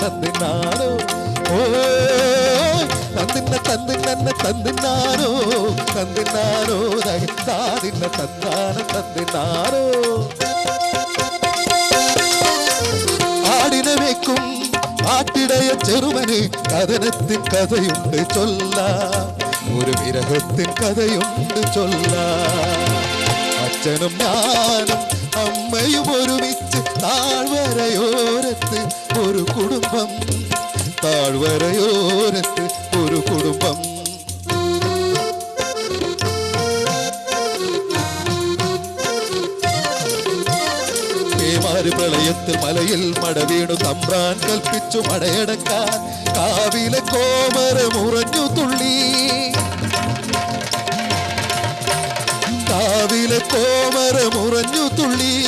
തന്നിനാനോ ഓ തന്നിന്ന തന്നിന്നെ തന്നിനാനോ തന്നിനാനോ താതിന്ന തന്നാന തന്നിനാനോ ആടിനെ വെക്കും ആട്ടിടയ ചെറുമന് കഥനത്തിൻ കഥയുണ്ട് ചൊല്ല ഒരു വിരഹത്തിൻ കഥയുണ്ട് ചൊല്ല അച്ഛനും ഞാനും അമ്മയും ഒരുമിച്ച് താഴ്വരയോരത്ത് ഒരു കുടുംബം. താഴ്വരയോരത്ത് ഒരു കുടുംബം. പേമാര് പ്രളയത്തിൽ മലയിൽ മടവീണു തമ്പ്രാൻ കൽപ്പിച്ചു മടയടക്കാൻ. കാവിലെ കോമരമുറഞ്ഞു തുള്ളി. കാവിലെ കോമരമുറഞ്ഞു തുള്ളി.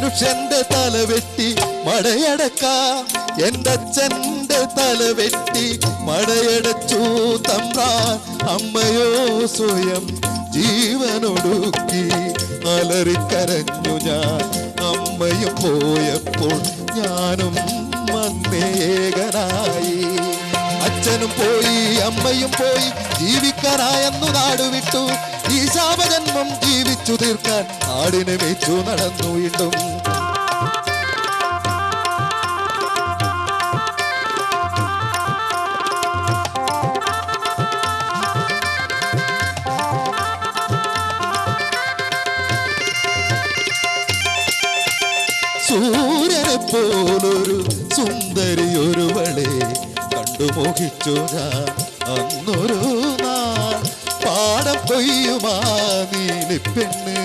മനുഷ്യന്റെ തലവെട്ടി മടയടക്കാം. അച്ഛന്റെ തലവെട്ടി മടയടച്ചു തമ്പ്രാൻ. അമ്മയോ സ്വയം ജീവനൊടുക്കി അലറിക്കരഞ്ഞു ഞാൻ. അമ്മയും പോയപ്പോൾ ഞാനും വന്നേകനായി അച്ഛനും പോയി അമ്മയും പോയി ജീവിക്കാനായെന്നു നാട് വിട്ടു ഈ ശാപജന്മം ജീവിച്ചു തീർക്കാൻ നാടിനെ വെച്ചു നടന്നു വീണ്ടും. സൂര്യനെ പോലൊരു സുന്ദരി ഒരുവളെ കണ്ടുമോഹിച്ചു ഞാൻ. അന്നൊരു പാടം കൊയ്യുമാ നീലിപ്പെണ്ണ്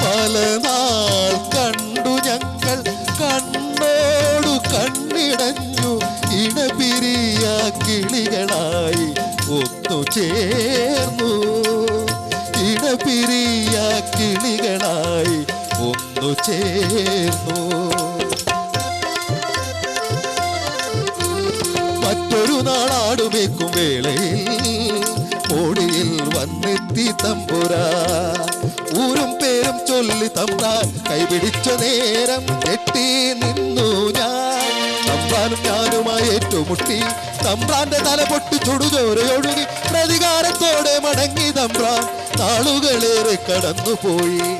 പല നാൾ കണ്ടു ഞങ്ങൾ കണ്ണോടു കണ്ണിടഞ്ഞു ഇണപിരിയ കിളികളായി ഒത്തു ചേർന്നു. ഇണപിരിയ കിളികളായി ഒന്നു ചേർന്നു. മറ്റൊരു നാളാടുമേക്കും വേളയിൽ ഓടിയിൽ വന്നെത്തി തമ്പുരാ. ഊരും പേരും ചൊല്ലി തമ്പാൻ കൈപിടിച്ച നേരം കെട്ടി നിന്നു ഞാൻ. തമ്പാനും ഞാനുമായി ഏറ്റുമുട്ടി തമ്പ്രാന്റെ തല പൊട്ടി ചുടുചോരയൊഴുകി പ്രതികാരത്തോടെ മടങ്ങി തമ്പ്രാൻ നാളുകളേറെ കടന്നുപോയി.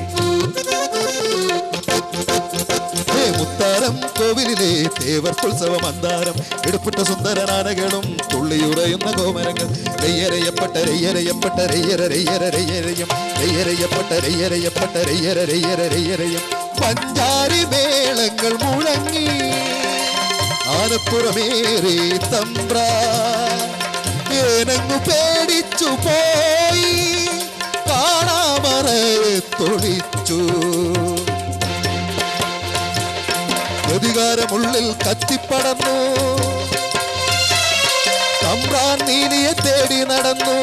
മുത്താരം കോവിലിലെ തേവർക്കുത്സവ മന്ദാരം എടുപ്പിട്ട സുന്ദരനാനകളും തുള്ളിയുറയുന്ന കോമരങ്ങൾ. രയ്യരയപ്പെട്ട രയ്യരയപ്പെട്ട രയ്യര രയ്യര രയ്യരയും രയ്യരയപ്പെട്ട രയ്യരയപ്പെട്ട രയ്യര രയ്യര രയ്യരയും. പഞ്ചാരി മേളങ്ങൾ മുഴങ്ങി ആനപ്പുറമേറി തമ്പ്രേനങ്ങു പേടിച്ചു പോയി കാണാമറയെ തൊളിച്ചു. പ്രതികാരമുള്ളിൽ കത്തിപ്പടന്നു തമ്പ്രാൻ നീലിയെ തേടി നടന്നു.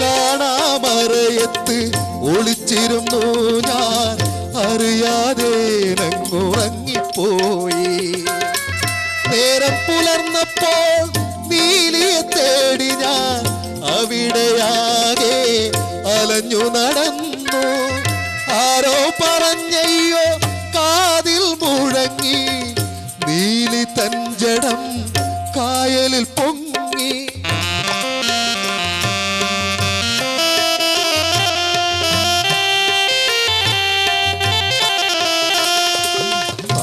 കാണാമറയത്ത് ഒളിച്ചിരുന്നു ഞാൻ. അറിയാതെ നങ്ങുറങ്ങിപ്പോയി നേരം പുലർന്നപ്പോൾ നീലിയെ തേടി ഞാൻ. അവിടെയാകെ അലഞ്ഞു നടന്നു. ആരോ പറഞ്ഞയ്യോ തഞ്ചടം കായലിൽ പൊങ്ങി.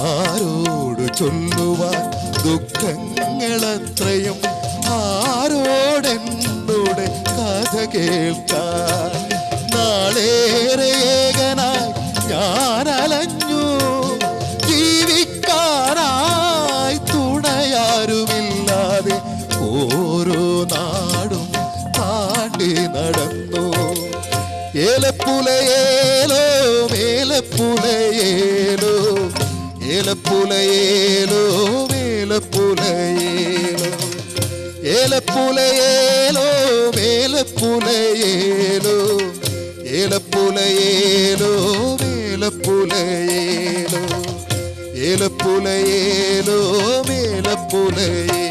ആരോട് ചൊല്ലുവാൻ ദുഃഖങ്ങളത്രയും ആരോടെന്നോട് കഥ കേൾക്കാൻ നാളേറെ ஏல புலையேலோ மேல புலையேலோ ஏல புலையேலோ மேல புலையேலோ ஏல புலையேலோ மேல புலையேலோ ஏல புலையேலோ மேல புலையேலோ ஏல புலையேலோ மேல புலையே